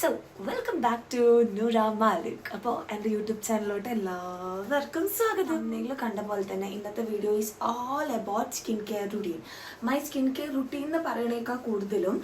So welcome back to Noora Malik അപ്പോൾ എന്റെ YouTube ചാനലിലോട്ട് എല്ലാവർക്കും സ്വാഗതം. നിങ്ങൾ കണ്ട പോലെ തന്നെ ഇന്നത്തെ video is all about skin care routine my skin care routine എന്ന് പറയണേക്കാൾ കൂടുതലും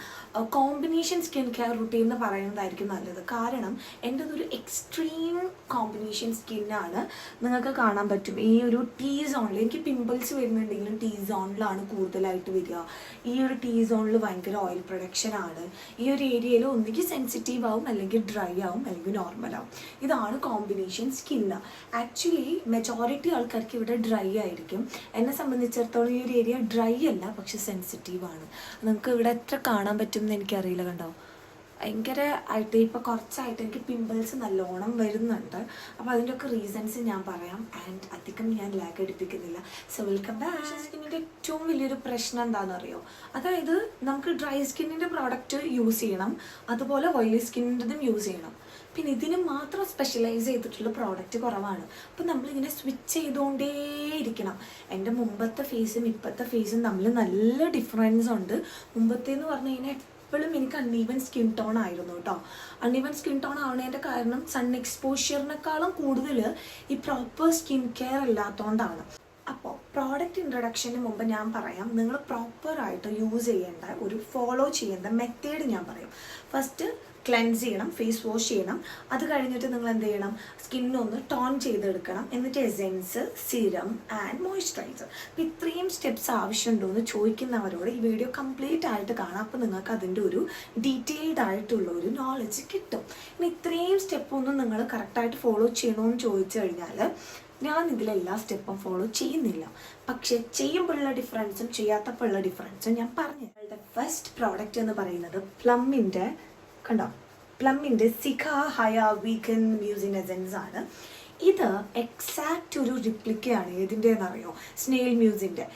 കോമ്പിനേഷൻ സ്കിൻ കെയർ റുട്ടീൻ എന്ന് പറയുന്നതായിരിക്കും നല്ലത്. കാരണം എന്റെതൊരു എക്സ്ട്രീം കോമ്പിനേഷൻ സ്കിന്നാണ് നിങ്ങൾക്ക് കാണാൻ പറ്റും. ഈ ഒരു ടീ സോണിൽ എനിക്ക് പിമ്പിൾസ് വരുന്നുണ്ടെങ്കിലും ടീ സോണിലാണ് കൂടുതലായിട്ട് വരിക. ഈ ഒരു ടീ സോണിൽ ഭയങ്കര ഓയിൽ പ്രൊഡക്ഷൻ ആണ്. ഈ ഒരു ഏരിയയിൽ ഒന്നുകിൽ സെൻസിറ്റീവ് ആവും അല്ലെങ്കിൽ ഡ്രൈ ആവും അല്ലെങ്കിൽ നോർമൽ ആവും. ഇതാണ് കോമ്പിനേഷൻ സ്കിന്ന് ആക്ച്വലി മെജോറിറ്റി ആൾക്കാർക്ക് ഇവിടെ ഡ്രൈ ആയിരിക്കും. എന്നെ സംബന്ധിച്ചിടത്തോളം ഈ ഒരു ഏരിയ ഡ്രൈ അല്ല പക്ഷെ സെൻസിറ്റീവ് ആണ്. നിങ്ങൾക്ക് ഇവിടെ എത്ര കാണാൻ പറ്റും എന്ന് എനിക്കറിയില്ല കണ്ടോ? ഭയങ്കര ആയിട്ട് ഇപ്പോൾ കുറച്ചായിട്ട് എനിക്ക് പിമ്പിൾസ് നല്ലോണം വരുന്നുണ്ട്. അപ്പോൾ അതിന്റെയൊക്കെ റീസൺസ് ഞാൻ പറയാം. ആൻഡ് അധികം ഞാൻ ലാഗ് എടുപ്പിക്കുന്നില്ല. സോ വെൽക്കം ബാക്ക് സ്കിന്നിന്റെ ഏറ്റവും വലിയൊരു പ്രശ്നം എന്താണെന്ന് അറിയോ അതായത് നമുക്ക് ഡ്രൈ സ്കിന്നിന്റെ പ്രോഡക്റ്റ് യൂസ് ചെയ്യണം. അതുപോലെ ഓയിലി സ്കിന്നിന്റെതും യൂസ് ചെയ്യണം. പിന്നെ ഇതിന് മാത്രം സ്പെഷ്യലൈസ് ചെയ്തിട്ടുള്ള പ്രോഡക്റ്റ് കുറവാണ്. അപ്പം നമ്മളിങ്ങനെ സ്വിച്ച് ചെയ്തുകൊണ്ടേയിരിക്കണം എന്റെ മുമ്പത്തെ ഫേസും ഇപ്പോഴത്തെ ഫേസും തമ്മിൽ നല്ല ഡിഫറൻസ് ഉണ്ട്. മുമ്പത്തേന്ന് പറഞ്ഞു കഴിഞ്ഞാൽ എപ്പോഴും എനിക്ക് അൺഈവൻ സ്കിൻ ടോൺ ആയിരുന്നു കേട്ടോ. അൺഈവൻ സ്കിൻ ടോൺ ആവുന്നതിന്റെ കാരണം സൺ എക്സ്പോഷ്യറിനേക്കാളും കൂടുതൽ ഈ പ്രോപ്പർ സ്കിൻ കെയർ ഇല്ലാത്തതുകൊണ്ടാണ് അപ്പോൾ പ്രോഡക്റ്റ് ഇൻട്രൊഡക്ഷന് മുമ്പ് ഞാൻ പറയാം നിങ്ങൾ പ്രോപ്പറായിട്ട് യൂസ് ചെയ്യേണ്ട ഒരു ഫോളോ ചെയ്യേണ്ട മെത്തേഡ് ഞാൻ പറയും. ഫസ്റ്റ് ക്ലെൻസ് ചെയ്യണം ഫേസ് വാഷ് ചെയ്യണം. അത് കഴിഞ്ഞിട്ട് നിങ്ങൾ എന്ത് ചെയ്യണം? സ്കിന്നൊന്ന് ടോൺ ചെയ്തെടുക്കണം. എന്നിട്ട് എസെൻസ് സിറം ആൻഡ് മോയ്സ്ചറൈസർ അപ്പം ഇത്രയും സ്റ്റെപ്സ് ആവശ്യമുണ്ടോ എന്ന് ചോദിക്കുന്നവരോട് ഈ വീഡിയോ കംപ്ലീറ്റ് ആയിട്ട് കാണാം. അപ്പോൾ നിങ്ങൾക്ക് അതിന്റെ ഒരു ഡീറ്റെയിൽഡ് ആയിട്ടുള്ള ഒരു നോളജ് കിട്ടും. ഇനി ഇത്രയും സ്റ്റെപ്പൊന്നും നിങ്ങൾ കറക്റ്റായിട്ട് ഫോളോ ചെയ്യണമെന്ന് ചോദിച്ചു കഴിഞ്ഞാൽ ഞാൻ ഇതിലെല്ലാ സ്റ്റെപ്പും ഫോളോ ചെയ്യുന്നില്ല. പക്ഷെ ചെയ്യുമ്പോഴുള്ള ഡിഫറൻസും ചെയ്യാത്തപ്പോഴുള്ള ഡിഫറൻസും ഞാൻ പറഞ്ഞു ഫസ്റ്റ് പ്രോഡക്റ്റ് എന്ന് പറയുന്നത് പ്ലമ്മിന്റെ കണ്ടോ? പ്ലമ്മിന്റെ സിഖ ഹയ വീക്കൻ മ്യൂസിൻ എസൻസ് ആണ്. ഇത് എക്സാക്റ്റ് ഒരു റിപ്ലിക്കയാണ് ഏതിന്റെ എന്നറിയോ സ്നെയിൽ മ്യൂസിന്റെ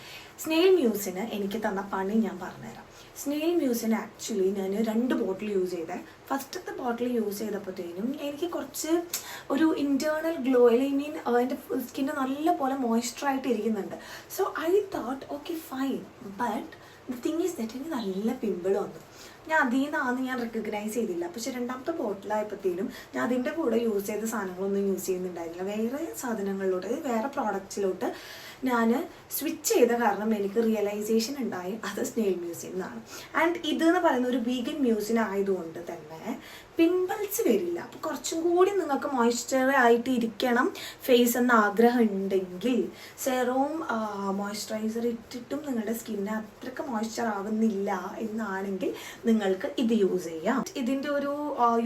സ്നെയിൽ മ്യൂസിന് എനിക്ക് തന്ന പണി ഞാൻ പറഞ്ഞുതരാം. സ്നെയിൽ മ്യൂസിന് ആക്ച്വലി ഞാൻ രണ്ട് ബോട്ടിൽ യൂസ് ചെയ്തേ. ഫസ്റ്റത്തെ ബോട്ടിൽ യൂസ് ചെയ്തപ്പോഴത്തേനും എനിക്ക് കുറച്ച് ഒരു ഇന്റേർണൽ ഗ്ലോ ഐ മീൻ എന്റെ സ്കിന്ന് നല്ല പോലെ മോയ്സ്ചറായിട്ട് ഇരിക്കുന്നുണ്ട്. So I thought okay fine but thing is that എനിക്ക് നല്ല പിമ്പിൾ വന്നു. ഞാൻ അതിൽ നിന്നാന്ന് ഞാൻ റെക്കഗ്നൈസ് ചെയ്തില്ല. പക്ഷെ രണ്ടാമത്തെ ബോട്ടിലായപ്പോഴത്തേനും ഞാൻ അതിന്റെ കൂടെ യൂസ് ചെയ്ത സാധനങ്ങളൊന്നും യൂസ് ചെയ്യുന്നുണ്ടായിരുന്നില്ല. വേറെ സാധനങ്ങളിലോട്ട് വേറെ പ്രോഡക്റ്റ്സിലോട്ട് ഞാൻ സ്വിച്ച് ചെയ്ത കാരണം എനിക്ക് റിയലൈസേഷൻ ഉണ്ടായി. അത് സ്നേൽ മ്യൂസിയം എന്നാണ് ആൻഡ് ഇത് എന്ന് പറയുന്ന ഒരു വീഗൻ മ്യൂസിയം ആയതുകൊണ്ട് തന്നെ പിമ്പിൾസ് വരില്ല. അപ്പോൾ കുറച്ചും കൂടി നിങ്ങൾക്ക് മോയ്സ്ചർ ആയിട്ട് ഇരിക്കണം ഫേസ് എന്ന ആഗ്രഹം ഉണ്ടെങ്കിൽ സെറവും മോയ്സ്ചറൈസർ ഇട്ടിട്ടും നിങ്ങളുടെ സ്കിന്ന് അത്രയ്ക്ക് മോയ്സ്ചർ ആവുന്നില്ല എന്നാണെങ്കിൽ നിങ്ങൾക്ക് ഇത് യൂസ് ചെയ്യാം. ഇതിന്റെ ഒരു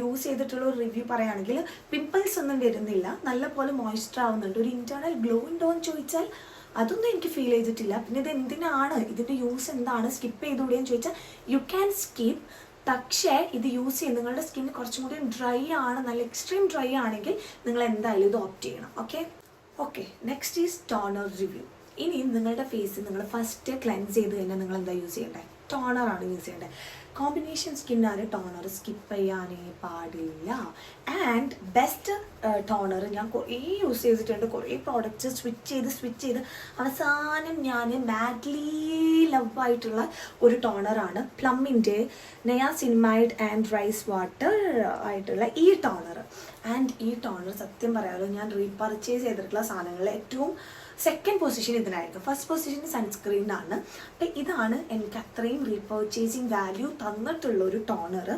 യൂസ് ചെയ്തിട്ടുള്ള ഒരു റിവ്യൂ പറയുകയാണെങ്കിൽ പിമ്പിൾസ് ഒന്നും വരുന്നില്ല. നല്ല പോലെ മോയ്സ്ചർ ആവുന്നുണ്ട്. ഒരു ഇന്റേണൽ ഗ്ലോ ഉണ്ടോ എന്ന് ചോദിച്ചാൽ അതൊന്നും എനിക്ക് ഫീൽ ചെയ്തിട്ടില്ല. പിന്നെ ഇത് എന്തിനാണ്? ഇതിന്റെ യൂസ് എന്താണ്? സ്കിപ്പ് ചെയ്തുകൂടിയെന്ന് ചോദിച്ചാൽ യു ക്യാൻ സ്കിപ്പ് പക്ഷേ ഇത് യൂസ് ചെയ്ത് നിങ്ങളുടെ സ്കിൻ കുറച്ചും കൂടി ഡ്രൈ ആണ് നല്ല എക്സ്ട്രീം ഡ്രൈ ആണെങ്കിൽ നിങ്ങൾ എന്തായാലും ഇത് ഓപ്റ്റ് ചെയ്യണം okay okay next is toner review ഇനി നിങ്ങളുടെ ഫേസ് നിങ്ങൾ ഫസ്റ്റ് ക്ലെൻസ് ചെയ്ത് കഴിഞ്ഞാൽ നിങ്ങൾ എന്താ യൂസ് ചെയ്യേണ്ടത് ആണ് യൂസ് ചെയ്യേണ്ടത് കോമ്പിനേഷൻ സ്കിന്നാണ് ടോണർ സ്കിപ്പ് ചെയ്യാനേ പാടില്ല. ആൻഡ് ബെസ്റ്റ് ടോണർ ഞാൻ കുറേ യൂസ് ചെയ്തിട്ടുണ്ട്. കുറേ പ്രോഡക്റ്റ്സ് സ്വിച്ച് ചെയ്ത് സ്വിച്ച് ചെയ്ത് അവസാനം ഞാൻ മാഡ്ലി ലവ് ആയിട്ടുള്ള ഒരു ടോണറാണ് പ്ലമ്മിന്റെ niacinamide and rice water ആയിട്ടുള്ള ഈ ടോണർ ആൻഡ് ഈ ടോണർ സത്യം പറയാമല്ലോ ഞാൻ റീപർച്ചേസ് ചെയ്തിട്ടുള്ള സാധനങ്ങളിൽ ഏറ്റവും സെക്കൻഡ് പൊസിഷൻ ഇതിനായിരുന്നു. ഫസ്റ്റ് പൊസിഷൻ സൺസ്ക്രീനാണ് അപ്പം ഇതാണ് എനിക്ക് അത്രയും റീപർച്ചേസിങ് വാല്യൂ തന്നിട്ടുള്ള ഒരു ടോണർ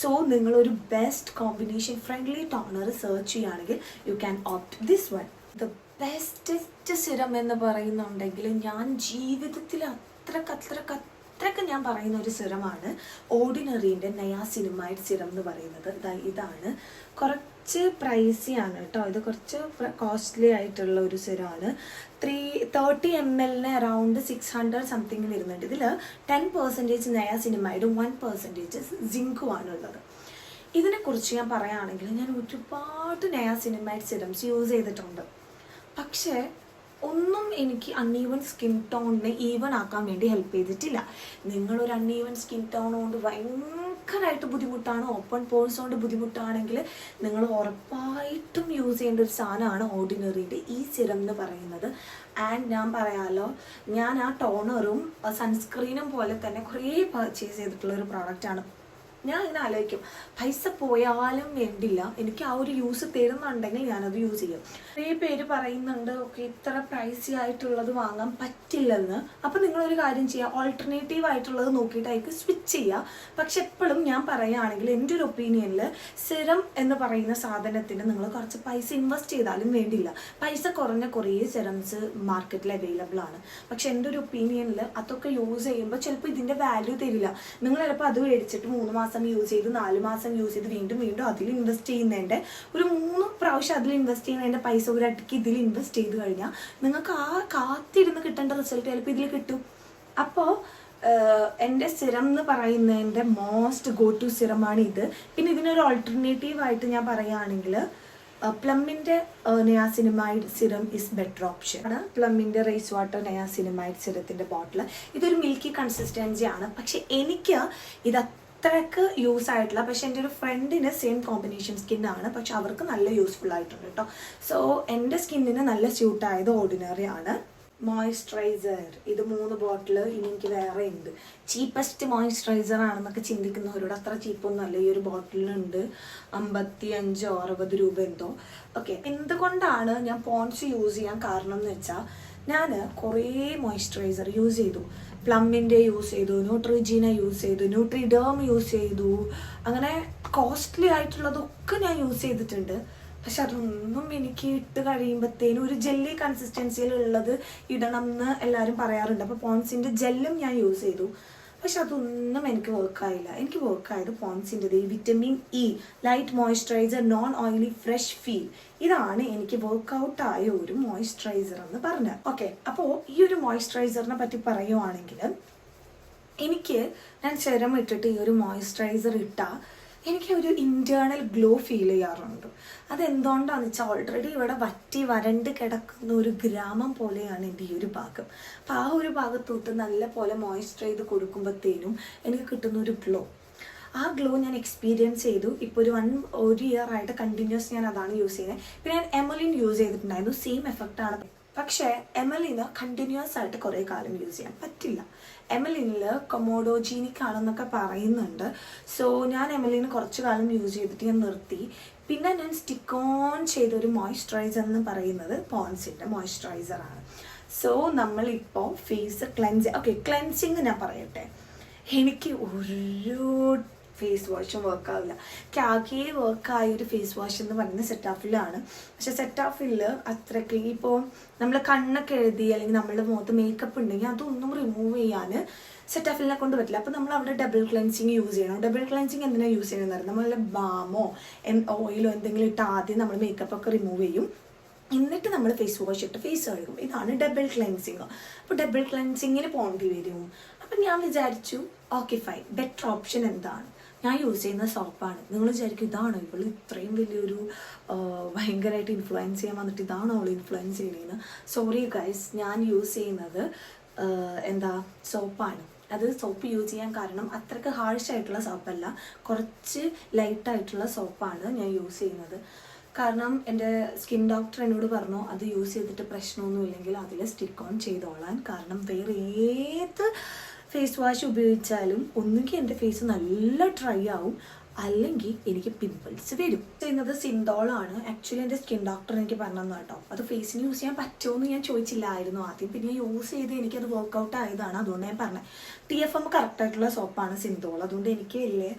സോ നിങ്ങളൊരു best combination friendly toner search ചെയ്യുകയാണെങ്കിൽ you can opt this one the bestest serum എന്ന് പറയുന്നുണ്ടെങ്കിൽ ഞാൻ ജീവിതത്തിൽ അത്രക്കത്രക്ക അത്രയ്ക്ക് ഞാൻ പറയുന്ന ഒരു സിറമാണ് ഓർഡിനറീന്റെ നയാ സിനിമൈഡ് സിറം എന്ന് പറയുന്നത്. ഇതാണ്. ഇതാണ് കുറച്ച് പ്രൈസി ആണ് കേട്ടോ ഇത് കുറച്ച് കോസ്റ്റ്ലി ആയിട്ടുള്ള ഒരു സിരമാണ് ത്രീ തേർട്ടി എം എല്ലിന് അറൗണ്ട് സിക്സ് ഹൺഡ്രഡ് സംതിങ് വരുന്നുണ്ട്. ഇതിൽ ടെൻ പെർസെന്റേജ് നയ സിനിമയുടെ വൺ പെർസെന്റേജ് ഉള്ളത് ഇതിനെക്കുറിച്ച് ഞാൻ പറയുകയാണെങ്കിൽ ഞാൻ ഒരുപാട് നയ സിനിമൈഡ് സിറംസ് യൂസ് ചെയ്തിട്ടുണ്ട്. പക്ഷേ ഒന്നും എനിക്ക് അൺഈവൻ സ്കിൻ ടോണിനെ ഈവൺ ആക്കാൻ വേണ്ടി ഹെൽപ്പ് ചെയ്തിട്ടില്ല. നിങ്ങളൊരു അൺഈവൻ സ്കിൻ ടോൺ കൊണ്ട് ഭയങ്കരമായിട്ട് ബുദ്ധിമുട്ടാണ്? ഓപ്പൺ പോൾസ് കൊണ്ട് ബുദ്ധിമുട്ടാണെങ്കിൽ നിങ്ങൾ ഉറപ്പായിട്ടും യൂസ് ചെയ്യേണ്ട ഒരു സാധനമാണ് ഓർഡിനറിയുടെ ഈ സിരം എന്ന് പറയുന്നത്. ആൻഡ് ഞാൻ പറയാമല്ലോ ഞാൻ ആ ടോണറും സൺസ്ക്രീനും പോലെ തന്നെ കുറേ പർച്ചേസ് ചെയ്തിട്ടുള്ള ഒരു പ്രോഡക്റ്റാണ് ഞാൻ ഇങ്ങനെ ആലോചിക്കും. പൈസ പോയാലും വേണ്ടില്ല. എനിക്ക് ആ ഒരു യൂസ് തരുന്നുണ്ടെങ്കിൽ ഞാനത് യൂസ് ചെയ്യും. കുറേ പേര് പറയുന്നുണ്ട് ഓക്കെ ഇത്ര പ്രൈസി ആയിട്ടുള്ളത് വാങ്ങാൻ പറ്റില്ലെന്ന്. അപ്പം നിങ്ങളൊരു കാര്യം ചെയ്യുക ഓൾട്ടർനേറ്റീവ് ആയിട്ടുള്ളത് നോക്കിയിട്ട് നോക്കിയിട്ടായിരിക്കും സ്വിച്ച് ചെയ്യുക പക്ഷെ എപ്പോഴും ഞാൻ പറയുകയാണെങ്കിൽ എന്റെ ഒരു ഒപ്പീനിയനിൽ സിറം എന്ന് പറയുന്ന സാധനത്തിന് നിങ്ങൾ കുറച്ച് പൈസ ഇൻവെസ്റ്റ് ചെയ്താലും വേണ്ടില്ല പൈസ കുറഞ്ഞ കുറേ സിറംസ് മാർക്കറ്റിൽ അവൈലബിൾ ആണ്. പക്ഷെ എന്റെ ഒരു ഒപ്പീനിയനിൽ അതൊക്കെ യൂസ് ചെയ്യുമ്പോൾ ചിലപ്പോൾ ഇതിന്റെ വാല്യൂ തരില്ല. നിങ്ങൾ ചിലപ്പോൾ അത് മേടിച്ചിട്ട് മൂന്ന് മാസം യൂസ് ചെയ്ത് നാല് മാസം യൂസ് ചെയ്ത് വീണ്ടും വീണ്ടും അതിൽ ഇൻവെസ്റ്റ് ചെയ്യുന്നതിന്റെ ഒരു മൂന്ന് പ്രാവശ്യം അതിൽ ഇൻവെസ്റ്റ് ചെയ്യുന്നതിന്റെ പൈസ ഒരു അടിക്ക് ഇതിൽ ഇൻവെസ്റ്റ് ചെയ്ത് കഴിഞ്ഞാൽ നിങ്ങൾക്ക് ആ കാത്തിരുന്ന് കിട്ടേണ്ട റിസൾട്ട് ചിലപ്പോൾ ഇതിൽ കിട്ടും. അപ്പോൾ എന്റെ സിറം എന്ന് പറയുന്നതിന്റെ മോസ്റ്റ് ഗോ ടു സിറമാണ് ഇത്. പിന്നെ ഇതിനൊരു ഓൾട്ടർനേറ്റീവ് ആയിട്ട് ഞാൻ പറയുകയാണെങ്കിൽ പ്ലമ്മിന്റെ niacinamide serum is better option ആണ്. പ്ലമ്മിന്റെ റൈസ് വാട്ടർ നയാസിനിമൈഡ് സിറത്തിന്റെ ബോട്ടിൽ ഇതൊരു മിൽക്കി കൺസിസ്റ്റൻസി ആണ്. പക്ഷെ എനിക്ക് ഇത് അത്രയ്ക്ക് യൂസ് ആയിട്ടില്ല പക്ഷെ എന്റെ ഒരു ഫ്രണ്ടിന് സെയിം കോമ്പിനേഷൻ സ്കിന്നാണ് പക്ഷെ അവർക്ക് നല്ല യൂസ്ഫുൾ ആയിട്ടുണ്ട് കേട്ടോ സോ എന്റെ സ്കിന്നിന് നല്ല സ്യൂട്ടായത് ഓർഡിനറി ആണ്. മോയ്സ്ചറൈസർ ഇത് മൂന്ന് ബോട്ടിൽ ഇനി എനിക്ക് വേറെ ഉണ്ട്. ചീപ്പസ്റ്റ് മോയ്സ്ചറൈസർ ആണെന്നൊക്കെ ചിന്തിക്കുന്നവരോട് അത്ര ചീപ്പൊന്നും അല്ല ഈ ഒരു ബോട്ടിലിനുണ്ട് അമ്പത്തി അഞ്ചോ അറുപത് രൂപ എന്തോ. ഓക്കെ എന്തുകൊണ്ടാണ് ഞാൻ പോൺസ് യൂസ് ചെയ്യാൻ കാരണം എന്ന് വെച്ചാൽ ഞാൻ കുറേ മോയ്സ്ചറൈസർ യൂസ് ചെയ്തു. പ്ലമ്മിന്റെ യൂസ് ചെയ്തു ന്യൂട്രിജീന യൂസ് ചെയ്തു ന്യൂട്രിഡേം യൂസ് ചെയ്തു. അങ്ങനെ കോസ്റ്റ്ലി ആയിട്ടുള്ളതൊക്കെ ഞാൻ യൂസ് ചെയ്തിട്ടുണ്ട്. പക്ഷെ അതൊന്നും എനിക്ക് ഇട്ട് കഴിയുമ്പോഴത്തേനും ഒരു ജെല്ലി കൺസിസ്റ്റൻസിയിലുള്ളത് ഇടണം എന്ന് എല്ലാവരും പറയാറുണ്ട്. അപ്പോൾ പോൺസിന്റെ ജെല്ലും ഞാൻ യൂസ് ചെയ്തു. പക്ഷെ അതൊന്നും എനിക്ക് വർക്കായില്ല എനിക്ക് വർക്കായത് പോൺസിന്റെ ഈ vitamin E light moisturiser non oily fresh feel ഇതാണ് എനിക്ക് വർക്കൗട്ട് ആയ ഒരു മോയ്സ്ചറൈസർ എന്ന് പറഞ്ഞത്. ഓക്കെ അപ്പോൾ ഈ ഒരു മോയ്സ്ചറൈസറിനെ പറ്റി പറയുവാണെങ്കിൽ എനിക്ക് ഞാൻ ചെരം ഇട്ടിട്ട് ഈ ഒരു മോയ്സ്ചറൈസർ ഇട്ടാൽ എനിക്ക് ഒരു ഇന്റേർണൽ ഗ്ലോ ഫീൽ ചെയ്യാറുണ്ട്. അതെന്തുകൊണ്ടാന്ന് വെച്ചാൽ ഓൾറെഡി ഇവിടെ വറ്റി വരണ്ട് കിടക്കുന്ന ഒരു ഗ്രാമം പോലെയാണ് എന്റെ ഈ ഒരു ഭാഗം. അപ്പം ആ ഒരു ഭാഗത്തോട്ട് നല്ല പോലെ മോയ്സ്ചർ ചെയ്ത് കൊടുക്കുമ്പോഴത്തേനും എനിക്ക് കിട്ടുന്ന ഒരു ഗ്ലോ ആ ഗ്ലോ ഞാൻ എക്സ്പീരിയൻസ് ചെയ്തു. ഇപ്പോൾ ഒരു വൺ ഒരു ഇയർ ആയിട്ട് കണ്ടിന്യൂസ് ഞാൻ അതാണ് യൂസ് ചെയ്യുന്നത്. പിന്നെ ഞാൻ എമലിൻ യൂസ് ചെയ്തിട്ടുണ്ടായിരുന്നു. സെയിം എഫക്റ്റ് ആണ്. പക്ഷേ എമലിന് കണ്ടിന്യൂസ് ആയിട്ട് കുറേ കാലം യൂസ് ചെയ്യാൻ പറ്റില്ല. എമലിനിൽ കൊമോഡോജീനിക് ആണെന്നൊക്കെ പറയുന്നുണ്ട്. സോ ഞാൻ എമലിന് കുറച്ച് കാലം യൂസ് ചെയ്തിട്ട് ഞാൻ നിർത്തി. പിന്നെ ഞാൻ സ്റ്റിക്ക് ഓൺ ചെയ്തൊരു മോയ്സ്ചറൈസർ എന്ന് പറയുന്നത് പോൺസിന്റെ മോയ്സ്ചറൈസറാണ് സോ നമ്മളിപ്പോൾ ഫേസ് ക്ലെൻസ് ഓക്കെ ക്ലെൻസിങ് ഞാൻ പറയട്ടെ. എനിക്ക് ഒരു ഫേസ് വാഷും വർക്കാവില്ല എനിക്ക് ആകെ വർക്കായ ഒരു ഫേസ് വാഷ് എന്ന് പറയുന്നത് സെറ്റാഫിലാണ് പക്ഷെ സെറ്റാഫിൽ അത്രയ്ക്ക് ഇപ്പോൾ നമ്മൾ കണ്ണൊക്കെ എഴുതി അല്ലെങ്കിൽ നമ്മളുടെ മുഖത്ത് മേക്കപ്പ് ഉണ്ടെങ്കിൽ അതൊന്നും റിമൂവ് ചെയ്യാൻ സെറ്റാഫിലിനെ കൊണ്ട് പറ്റില്ല. അപ്പോൾ നമ്മൾ അവിടെ ഡബിൾ ക്ലെൻസിങ് യൂസ് ചെയ്യണം. ഡബിൾ ക്ലെൻസിങ് എന്തിനാണ് യൂസ് ചെയ്യുന്നത് നമ്മൾ ബാമോ ഓയിലോ എന്തെങ്കിലും ഇട്ട് ആദ്യം നമ്മൾ മേക്കപ്പ് ഒക്കെ റിമൂവ് ചെയ്യും. എന്നിട്ട് നമ്മൾ ഫേസ് വാഷ് ഇട്ട് ഫേസ് കഴുകും. ഇതാണ് ഡബിൾ ക്ലെൻസിങ് അപ്പോൾ ഡബിൾ ക്ലെൻസിങ്ങിന് പോകേണ്ടി വരും. അപ്പം ഞാൻ വിചാരിച്ചു ഓക്കെ ഫൈൻ ബെറ്റർ ഓപ്ഷൻ എന്താണ്? ഞാൻ യൂസ് ചെയ്യുന്ന സോപ്പാണ് നിങ്ങൾ വിചാരിക്കും ഇതാണോ? ഇവൾ ഇത്രയും വലിയൊരു ഭയങ്കരമായിട്ട് ഇൻഫ്ലുവൻസ് ചെയ്യാൻ വന്നിട്ട് ഇതാണോ അവൾ ഇൻഫ്ലുവൻസ് ചെയ്യണേന്ന് സോറി ഗൈസ് ഞാൻ യൂസ് ചെയ്യുന്നത് എന്താ സോപ്പാണ് അത് സോപ്പ് യൂസ് ചെയ്യാൻ കാരണം അത്രയ്ക്ക് ഹാർഷ് ആയിട്ടുള്ള സോപ്പല്ല കുറച്ച് ലൈറ്റായിട്ടുള്ള സോപ്പാണ് ഞാൻ യൂസ് ചെയ്യുന്നത്. കാരണം എന്റെ സ്കിൻ ഡോക്ടർ എന്നോട് പറഞ്ഞു അത് യൂസ് ചെയ്തിട്ട് പ്രശ്നമൊന്നും ഇല്ലെങ്കിൽ അതിൽ സ്റ്റിക്ക് ഓൺ ചെയ്തോളാൻ. കാരണം വേറെ ഏത് ഫേസ് വാഷ് ഉപയോഗിച്ചാലും ഒന്നുകിൽ എന്റെ ഫേസ് നല്ല ഡ്രൈ ആവും അല്ലെങ്കിൽ എനിക്ക് പിമ്പിൾസ് വരും. ചെയ്യുന്നത് സിന്തോളാണ് ആക്ച്വലി എന്റെ സ്കിൻ ഡോക്ടർ എനിക്ക് പറഞ്ഞു കേട്ടോ. അത് ഫേസിന് യൂസ് ചെയ്യാൻ പറ്റുമോ എന്ന് ഞാൻ ചോദിച്ചില്ലായിരുന്നു. ആദ്യം പിന്നെ യൂസ് ചെയ്ത് എനിക്കത് വർക്കൗട്ട് ആയതാണ്. അതുകൊണ്ട് ഞാൻ പറഞ്ഞത് ടി എഫ് എം കറക്റ്റ് ആയിട്ടുള്ള സോപ്പാണ് സിന്തോൾ അതുകൊണ്ട് എനിക്ക് വലിയ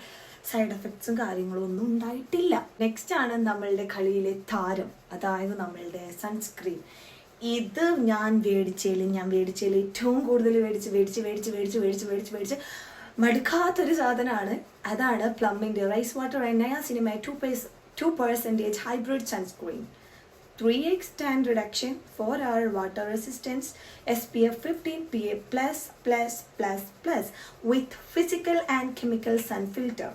സൈഡ് എഫക്ട്സും കാര്യങ്ങളും ഒന്നും ഉണ്ടായിട്ടില്ല. നെക്സ്റ്റ് ആണ് നമ്മളുടെ കളിയിലെ താരം. അതായത് നമ്മളുടെ സൺസ്ക്രീൻ ഇത് ഞാൻ മേടിച്ചതിൽ ഞാൻ മേടിച്ചതിൽ ഏറ്റവും കൂടുതൽ മേടിച്ച് മേടിച്ച് മേടിച്ച് മേടിച്ച് മേടിച്ച് മേടിച്ച് മേടിച്ച് മടുക്കാത്തൊരു സാധനമാണ്. അതാണ് പ്ലമ്മിന്റെ റൈസ് വാട്ടർ എണ്ണയ സിനിമ two pace two percentage hybrid sunscreen 3x tan reduction, 4 hour water resistance, SPF 15 PA plus plus plus plus with physical and chemical sun filter,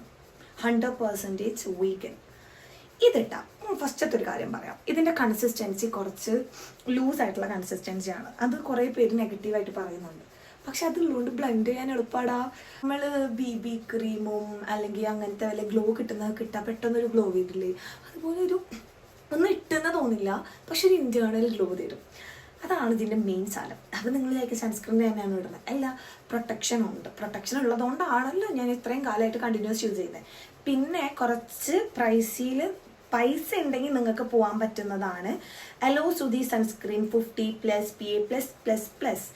100% vegan. ഇതിട്ട. ഫസ്റ്റത്തെ ഒരു കാര്യം പറയാം. ഇതിന്റെ കൺസിസ്റ്റൻസി കുറച്ച് ലൂസ് ആയിട്ടുള്ള കൺസിസ്റ്റൻസിയാണ് അത് കുറേ പേര് നെഗറ്റീവായിട്ട് പറയുന്നുണ്ട്. പക്ഷെ അതുള്ളതുകൊണ്ട് ബ്ലെൻഡ് ചെയ്യാൻ എളുപ്പമാടാ നമ്മൾ ബി ബി ക്രീമും അല്ലെങ്കിൽ അങ്ങനത്തെ വല്ല ഗ്ലോ കിട്ടുന്നത് കിട്ടാൻ പെട്ടെന്നൊരു ഗ്ലോ വരില്ലേ? അതുപോലെ ഒരു ഒന്നും ഇട്ടെന്ന് തോന്നില്ല പക്ഷെ ഒരു ഇന്റേർണൽ ഗ്ലോ തരും. അതാണ് ഇതിന്റെ മെയിൻ സാധനം. അപ്പോൾ നിങ്ങൾ വിചാരിക്കും സൺസ്ക്രീൻ തന്നെയാണ് ഇടുന്നത്. അല്ല പ്രൊട്ടക്ഷൻ ഉണ്ട്. പ്രൊട്ടക്ഷൻ ഉള്ളതുകൊണ്ടാണല്ലോ ഞാൻ ഇത്രയും കാലമായിട്ട് കണ്ടിന്യൂസ് യൂസ് ചെയ്യുന്നത് പിന്നെ കുറച്ച് പ്രൈസിൽ പൈസ ഉണ്ടെങ്കിൽ നിങ്ങൾക്ക് പോകാൻ പറ്റുന്നതാണ്. Hello Sudhi sunscreen fifty plus P A plus plus plus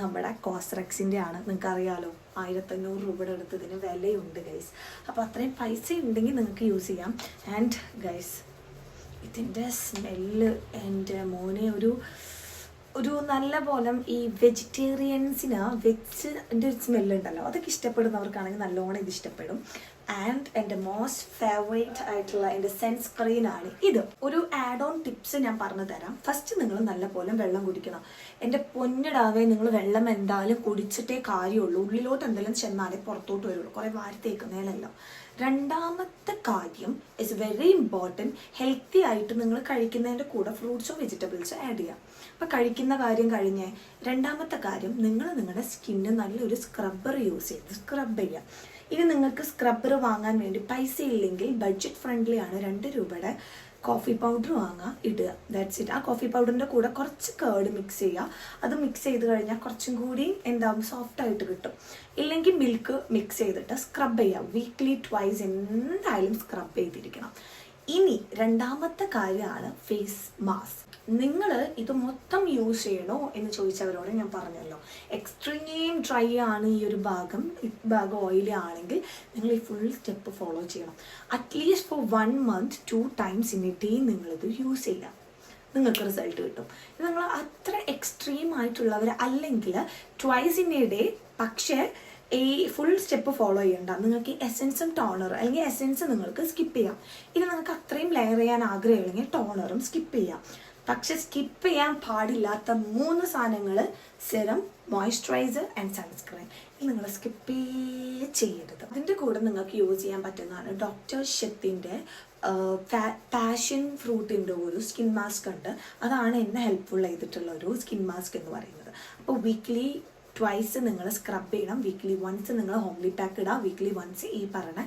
നമ്മുടെ കോസ്റ്റ്രക്സിന്റെ ആണ്. നിങ്ങൾക്ക് അറിയാലോ ആയിരത്തഞ്ഞൂറ് രൂപയുടെ അടുത്ത് ഇതിന് വിലയുണ്ട് ഗൈസ് അപ്പോൾ അത്രയും പൈസ ഉണ്ടെങ്കിൽ നിങ്ങൾക്ക് യൂസ് ചെയ്യാം. ആൻഡ് ഗൈസ് ഇതിന്റെ സ്മെല്ല് എന്റെ മോനെ ഒരു ഒരു നല്ല പോലെ ഈ വെജിറ്റേറിയൻസിന് വെജിന്റെ ഒരു സ്മെല്ലുണ്ടല്ലോ അതൊക്കെ ഇഷ്ടപ്പെടുന്നവർക്കാണെങ്കിൽ നല്ലോണം ഇത് ഇഷ്ടപ്പെടും. ആൻഡ് എന്റെ മോസ്റ്റ് ഫേവറേറ്റ് ആയിട്ടുള്ള എന്റെ സൺസ്ക്രീൻ ആണ് ഇത്. ഒരു ആഡ് ഓൺ ടിപ്സ് ഞാൻ പറഞ്ഞു തരാം. ഫസ്റ്റ് നിങ്ങൾ നല്ലപോലെ വെള്ളം കുടിക്കണം. എന്റെ പൊന്നിടാവേ നിങ്ങൾ വെള്ളം എന്തായാലും കുടിച്ചിട്ടേ കാര്യമുള്ളൂ. ഉള്ളിലോട്ട് എന്തെങ്കിലും ചെന്നാലേ പുറത്തോട്ട് വരുള്ളൂ. കുറേ വാരി തേക്കുന്നതിലല്ലോ. രണ്ടാമത്തെ കാര്യം ഇസ് വെരി ഇമ്പോർട്ടന്റ് ഹെൽത്തി ആയിട്ട് നിങ്ങൾ കഴിക്കുന്നതിന്റെ കൂടെ ഫ്രൂട്ട്സോ വെജിറ്റബിൾസോ ആഡ് ചെയ്യാം. അപ്പം കഴിക്കുന്ന കാര്യം കഴിഞ്ഞേ രണ്ടാമത്തെ കാര്യം നിങ്ങൾ നിങ്ങളുടെ സ്കിന്ന് നല്ലൊരു സ്ക്രബ്ബർ യൂസ് ചെയ്ത് സ്ക്രബ് ചെയ്യുക. ഇനി നിങ്ങൾക്ക് സ്ക്രബ്ബർ വാങ്ങാൻ വേണ്ടി പൈസ ഇല്ലെങ്കിൽ ബഡ്ജറ്റ് ഫ്രണ്ട്ലി ആണ് രണ്ട് രൂപയുടെ കോഫി പൗഡർ വാങ്ങുക ഇടുക. ദാറ്റ്സ് ഇറ്റ് ആ കോഫി പൗഡറിന്റെ കൂടെ കുറച്ച് കേർഡ് മിക്സ് ചെയ്യുക. അത് മിക്സ് ചെയ്ത് കഴിഞ്ഞാൽ കുറച്ചും കൂടി എന്താവും? സോഫ്റ്റ് ആയിട്ട് കിട്ടും. ഇല്ലെങ്കിൽ മിൽക്ക് മിക്സ് ചെയ്തിട്ട് സ്ക്രബ് ചെയ്യുക വീക്ക്ലി ട്വൈസ് എന്തായാലും സ്ക്രബ് ചെയ്തിരിക്കണം. ഇനി രണ്ടാമത്തെ കാര്യമാണ് ഫേസ് മാസ്ക് നിങ്ങൾ ഇത് മൊത്തം യൂസ് ചെയ്യണോ എന്ന് ചോദിച്ചവരോട് ഞാൻ പറഞ്ഞല്ലോ. എക്സ്ട്രീം ഡ്രൈ ആണ് ഈ ഒരു ഭാഗം. ഈ ഭാഗം ഓയിലി ആണെങ്കിൽ നിങ്ങൾ ഈ ഫുൾ സ്റ്റെപ്പ് ഫോളോ ചെയ്യണം. At least for one month two times in a day നിങ്ങളിത് യൂസ് ചെയ്യാം. നിങ്ങൾക്ക് റിസൾട്ട് കിട്ടും. നിങ്ങൾ അത്ര എക്സ്ട്രീം ആയിട്ടുള്ളവർ അല്ലെങ്കിൽ ട്വൈസ് ഇൻ എ ഡേ പക്ഷേ ഈ ഫുൾ സ്റ്റെപ്പ് ഫോളോ ചെയ്യണ്ട. നിങ്ങൾക്ക് എസെൻസും ടോണർ അല്ലെങ്കിൽ എസെൻസ് നിങ്ങൾക്ക് സ്കിപ്പ് ചെയ്യാം. ഇനി നിങ്ങൾക്ക് അത്രയും ലെയർ ചെയ്യാൻ ആഗ്രഹമില്ലെങ്കിൽ ടോണറും സ്കിപ്പ് ചെയ്യാം. പക്ഷെ സ്കിപ്പ് ചെയ്യാൻ പാടില്ലാത്ത മൂന്ന് സാധനങ്ങൾ സിറം മോയ്സ്ചറൈസർ ആൻഡ് സൺസ്ക്രീൻ ഇത് നിങ്ങൾ സ്കിപ്പ് ചെയ്യരുത്. അതിന്റെ കൂടെ നിങ്ങൾക്ക് യൂസ് ചെയ്യാൻ പറ്റുന്നതാണ് ഡോക്ടർ ഷെത്തിന്റെ പാഷൻ ഫ്രൂട്ടിന്റെ ഒരു സ്കിൻ മാസ്ക് ഉണ്ട്. അതാണ് എന്നെ ഹെൽപ്ഫുൾ ചെയ്തിട്ടുള്ള ഒരു സ്കിൻ മാസ്ക് എന്ന് പറയുന്നത്. അപ്പോൾ വീക്ക്ലി ട്വൈസ് നിങ്ങൾ സ്ക്രബ് ചെയ്യണം വീക്ക്ലി വൺസ് നിങ്ങൾ ഹോംലി പാക്ക് ഇടുക വീക്ക്ലി വൺസ് ഈ പറഞ്ഞ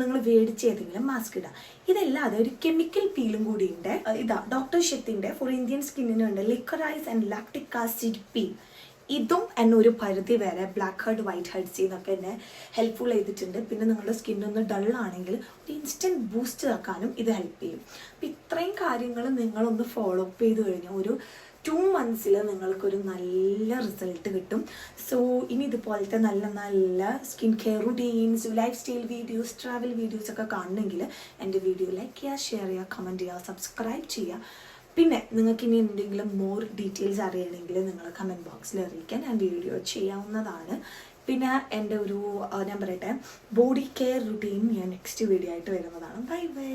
നിങ്ങൾ മേടിച്ച് ഏതെങ്കിലും മാസ്ക് ഇടുക ഇതല്ലാതെ ഒരു കെമിക്കൽ പീലും കൂടി ഉണ്ട് ഇതാ ഡോക്ടർ ഷെത്തിന്റെ ഫോർ ഇന്ത്യൻ സ്കിന്നിന് ഉണ്ട് liquorice and lactic acid peel ഇതും എന്നെ ഒരു പരിധി വരെ ബ്ലാക്ക് ഹെഡ് വൈറ്റ് ഹെഡ്സ് എന്നൊക്കെ എന്നെ ഹെൽപ്ഫുൾ ചെയ്തിട്ടുണ്ട്. പിന്നെ നിങ്ങളുടെ സ്കിൻ ഒന്ന് ഡൾ ആണെങ്കിൽ ഒരു ഇൻസ്റ്റന്റ് ബൂസ്റ്റ് ആക്കാനും ഇത് ഹെൽപ്പ് ചെയ്യും. അപ്പം ഇത്രയും കാര്യങ്ങൾ നിങ്ങളൊന്ന് ഫോളോ അപ്പ് ചെയ്ത് കഴിഞ്ഞാൽ ഒരു ടു മന്ത്സിൽ നിങ്ങൾക്കൊരു നല്ല റിസൾട്ട് കിട്ടും. സോ ഇനി ഇതുപോലത്തെ നല്ല നല്ല skin care routines lifestyle videos travel videos ഒക്കെ കാണണമെങ്കിൽ എന്റെ വീഡിയോ ലൈക്ക് ചെയ്യുക ഷെയർ ചെയ്യുക കമന്റ് ചെയ്യുക സബ്സ്ക്രൈബ് ചെയ്യുക. പിന്നെ നിങ്ങൾക്ക് ഇനി എന്തെങ്കിലും മോർ ഡീറ്റെയിൽസ് അറിയണമെങ്കിൽ നിങ്ങൾ കമന്റ് ബോക്സിൽ അറിയിക്കാൻ ഞാൻ വീഡിയോ ചെയ്യാവുന്നതാണ്. പിന്നെ എന്റെ ഒരു ഞാൻ പറയട്ടെ ബോഡി കെയർ റുട്ടീൻ ഞാൻ നെക്സ്റ്റ് വീഡിയോ ആയിട്ട് വരുന്നതാണ്. Bye bye